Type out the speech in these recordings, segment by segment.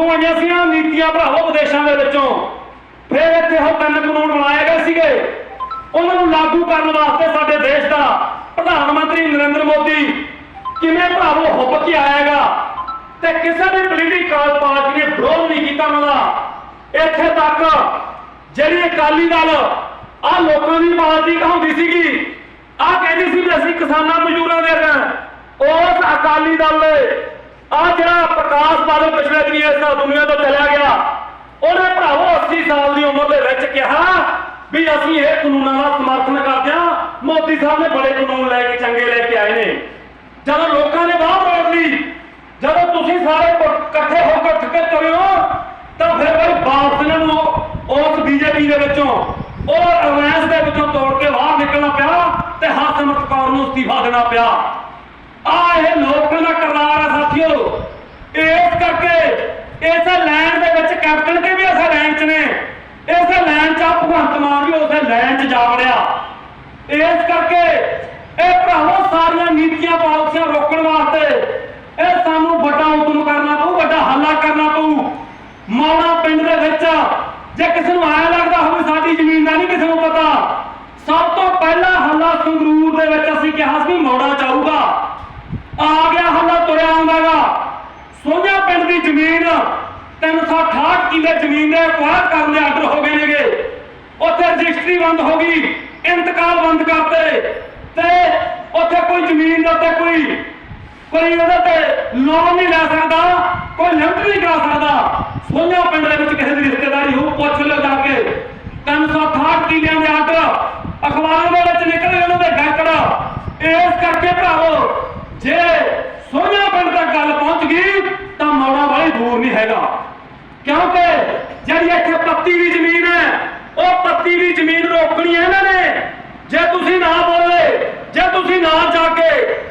ਉੱਥੋਂ ਆਈਆਂ ਸੀਆਂ ਨੀਤੀਆਂ ਭਰਾਵੋ ਵਿਦੇਸ਼ਾਂ ਦੇ ਵਿੱਚੋਂ। ਫਿਰ ਇੱਥੇ ਉਹ ਤਿੰਨ ਕਾਨੂੰਨ ਬਣਾਏ ਗਏ ਸੀਗੇ। ਉਹਨਾਂ ਨੂੰ ਲਾਗੂ ਕਰਨ ਵਾਸਤੇ ਸਾਡੇ ਦੇਸ਼ ਦਾ ਪ੍ਰਧਾਨ ਮੰਤਰੀ ਨਰਿੰਦਰ ਮੋਦੀ ਕਿਵੇਂ ਭਰਾਵੋ ਹੁੱਬ ਕੇ ਆਏਗਾ ਤੇ ਕਿਸੇ ਵੀ ਪੋਲੀਟੀਕਲ ਪਾਰਟੀ ਨੇ ਵਿਰੋਧ ਨਹੀਂ ਕੀਤਾ ਉਹਨਾਂ ਦਾ। ਇੱਥੇ ਤੱਕ ਜਿਹੜੀ ਅਕਾਲੀ ਦਲ ਆ ਲੋਕਾਂ ਦੀ ਪਾਰਟੀ ਕਹਾਉਂਦੀ ਸੀਗੀ ਆ ਕਹਿੰਦੀ ਸੀ ਵੀ ਅਸੀਂ ਕਿਸਾਨਾਂ ਮਜ਼ਦੂਰਾਂ ਦੇ ਅਗਾਂਹ ਉਸ ਅਕਾਲੀ ਦਲ ਦੇ ਆ ਜਿਹੜਾ ਪ੍ਰਕਾਸ਼ ਬਾਦਲ ਪਿਛਲੇ ਦਿਨੀ ਇਸ ਦੁਨੀਆ ਤੋਂ ਚਲਾ ਗਿਆ, ਉਹਨੇ ਭਰਾਵੋ 80 ਸਾਲ ਦੀ ਉਮਰ ਦੇ ਵਿੱਚ ਕਿਹਾ ਵੀ ਅਸੀਂ ਇਹ ਕਾਨੂੰਨਾਂ ਦਾ ਸਮਰਥਨ ਕਰਦੇ ਹਾਂ। ਮੋਦੀ ਸਾਹਿਬ ਨੇ ਬੜੇ ਕਾਨੂੰਨ ਲੈ ਕੇ ਚੰਗੇ ਲੈ ਕੇ ਆਏ ਨੇ। ਜਦੋਂ ਲੋਕਾਂ ਨੇ ਬਾਹਰ ਮੋੜ ਲਈ, ਜਦੋਂ ਤੁਸੀਂ ਸਾਰੇ ਇਕੱਠੇ ਹੋ ਕੇ ਠੱਕੇ ਕਰਿਓ, ਤਾਂ ਫਿਰ ਬਈ ਵਾਪਸ ਇਹਨਾਂ ਨੂੰ ਉਸ ਬੀਜੇਪੀ ਦੇ ਵਿੱਚੋਂ ਉਹ ਅਲਾਇੰਸ ਦੇ ਵਿੱਚੋਂ ਤੋੜ ਕੇ ਬਾਹਰ ਨਿਕਲਣਾ ਪਿਆ ਤੇ ਹਰਸਿਮਰਤ ਕੌਰ ਨੂੰ ਅਸਤੀਫਾ ਦੇਣਾ ਪਿਆ। ਆ ਇਹ ਲੋਕਾਂ ਦਾ ਕਰਨਾਰ ਹੈ ਸਾਥੀਓ। ਇਸ ਕਰਕੇ ਇਸੇ ਲਾਈਨ ਦੇ ਵਿੱਚ ਕੈਪਟਨ ਕੇ ਵੀ ਇਸੇ ਲਾਈਨ 'ਚ ਨੇ। ਇਸੇ ਲਾਈਨ 'ਚ ਆ ਭਗਵੰਤ ਮਾਨ ਵੀ ਉਸੇ ਲਾਈਨ 'ਚ ਜਾ ਵੜਿਆ। ਇਸ ਕਰਕੇ ਇਹ ਭਰਾਵੋ ਸਾਰੀਆਂ ਨੀਤੀਆਂ ਪਾਲਸੀਆਂ ਰੋਕਣ ਵਾਸਤੇ ਇਹ ਸਾਨੂੰ ਵੱਡਾ ਉਦਮ ਕਰਨਾ ਪਊ, ਵੱਡਾ ਹੱਲਾ ਕਰਨਾ ਪਊ। ਮੌਣਾ ਪਿੰਡ ਦੇ ਵਿੱਚ ਜੇ ਕਿਸੇ ਨੂੰ ਆਇਆ ਲੱਗਦਾ ਹੋਵੇ ਸਾਡੀ ਜ਼ਮੀਨ ਦਾ ਨਹੀਂ ਕਿਸੇ ਨੂੰ ਪਤਾ ਸਭ ਤੋਂ ਪਹਿਲਾ ਹੱਲਾ ਸੰਗਰੂਰ ਦੇ ਵਿੱਚ ਅਸੀਂ ਕਿਹਾ ਸੀ ਵੀ ਮੌੜਾ ਚਾਹੂਗਾ ਆ ਗਿਆ ਹੱਲਾ ਤੁਰਿਆ ਆਉਂਦਾਗਾ ਸੋਝਾ ਪਿੰਡ ਦੀ ਜ਼ਮੀਨ 368 ਕਿੱਲੇ ਜ਼ਮੀਨ ਦੇ ਅਕਵਾਇਰ ਕਰਨ ਦੇ ਆਰਡਰ ਹੋ ਗਏ ਨੇਗੇ। ਉੱਥੇ ਰਜਿਸਟਰੀ ਬੰਦ ਹੋ ਗਈ, ਇੰਤਕਾਲ ਬੰਦ ਕਰਤੇ। ਤੇ ਉੱਥੇ ਕੋਈ ਜ਼ਮੀਨ ਦਾ ਤੇ ਕੋਈ ਕੋਈ ਉਹਦੇ ਤੇ ਲੋਨ ਨਹੀਂ ਲੈ ਸਕਦਾ, ਕੋਈ ਲਿਮਟ ਨਹੀਂ ਕਰਾ ਸਕਦਾ ਸੋਝਾ ਪਿੰਡ ਦੇ ਵਿੱਚ ਕਿਸੇ ਦੀ ਰਿਸ਼ਤੇਦਾਰੀ ਹੋ ਪੁੱਛ ਲਓ ਜਾ ਕੇ 368 ਕਿੱਲਿਆਂ ਦੇ ਆਰਡਰ ਅਖਬਾਰਾਂ ਦੇ ਵਿੱਚ ਨਿਕਲ ਗਏ ਉਹਨਾਂ ਦੇ ਗਾਇਕੜ ਇਸ ਕਰਕੇ ਭਰਾਵੋ ਜੇ ਸੋਹਣਾ ਪਿੰਡ ਤੱਕ ਗੱਲ ਪਹੁੰਚ ਗਈ ਤਾਂ ਮੌੜਾ ਵਾਲੀ ਦੂਰ ਨਹੀਂ ਹੈਗਾ ਕਿਉਂਕਿ ਜਿਹੜੀ ਇੱਥੇ ਪੱਤੀ ਦੀ ਜ਼ਮੀਨ ਹੈ। ਉਹ ਪੱਤੀ ਦੀ ਜ਼ਮੀਨ ਰੋਕਣੀ ਹੈ ਇਹਨਾਂ ਨੇ। ਜੇ ਤੁਸੀਂ ਨਾ ਬੋਲੇ ਜੇ ਤੁਸੀਂ ਨਾ ਜਾ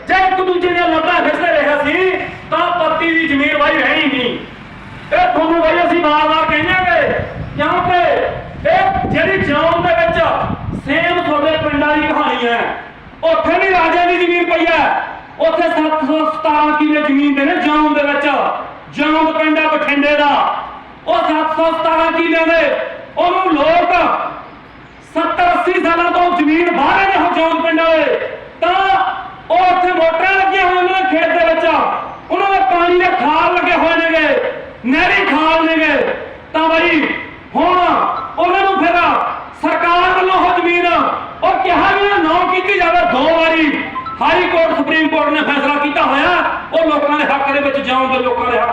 ਜੇ ਇੱਕ ਦੂਜੇ ਦੀਆਂ ਲੱਤਾਂ ਖਿੱਚਦੇ ਰਹੇ ਸੀ, ਤਾਂ ਪੱਤੀ ਦੀ ਜ਼ਮੀਨ ਵਾਈ ਰਹਿਣੀ ਨਹੀਂ। ਇਹ ਤੁਹਾਨੂੰ ਬਈ ਅਸੀਂ ਵਾਰ-ਵਾਰ ਕਹਿੰਦੇ ਕਿਉਂਕਿ ਇਹ ਜਿਹੜੀ ਜੌਨ ਦੇ ਵਿੱਚ ਸੇਮ ਤੁਹਾਡੇ ਪਿੰਡਾਂ ਦੀ ਕਹਾਣੀ ਹੈ। ਉੱਥੇ ਵੀ ਰਾਜੇ ਦੀ ਜ਼ਮੀਨ ਪਈ ਹੈ। ਉੱਥੇ 717 ਕਿੱਲੇ ਜ਼ਮੀਨ ਦੇ ਨੇ ਜੌਨ ਦੇ ਵਿੱਚ। ਜੌਨ ਪਿੰਡ ਹੈ ਬਠਿੰਡੇ ਦਾ। ਉਹ 717 ਕਿੱਲਿਆਂ ਦੇ ਉਹਨੂੰ ਲੋਕ 70 80 ਸਾਲਾਂ ਤੋਂ ਜ਼ਮੀਨ ਬਾਹਰ ਨੇ ਉਹ ਜੌਨ ਪਿੰਡ ਤਾਂ ਉਹ ਉੱਥੇ ਮੋਟਰਾਂ ਲੱਗੀਆਂ ਹੋਈਆਂ ਉਹਨਾਂ ਖੇਤ ਦੇ ਵਿੱਚ। ਉਹਨਾਂ ਦੇ ਪਾਣੀ ਦੇ ਖਾਲ ਲੱਗੇ ਹੋਏ ਨੇਗੇ, ਨਹਿਰੀ ਖਾਲ ਨੇਗੇ। ਤਾਂ ਬਈ, ਹੁਣ ਉਹਨਾਂ ਨੂੰ ਫਿਰ ਸਰਕਾਰ ਵੱਲੋਂ ਉਹ ਜ਼ਮੀਨ, ਉਹ ਕਿਹਾ ਵੀ ਨਾ ਕੀਤੀ ਜਾਵੇ। ਦੋ ਵਾਰੀ ਹਾਈ ਕੋਰਟ, ਸੁਪਰੀਮ ਕੋਰਟ ਨੇ ਫੈਸਲਾ ਕੀਤਾ ਹੋਇਆ। ਉਹ ਲੋਕਾਂ ਦੇ ਹੱਕ ਦੇ ਵਿੱਚ ਜਾਉਣ ਦੇ ਲੋਕਾਂ ਦੇ ਹੱਕ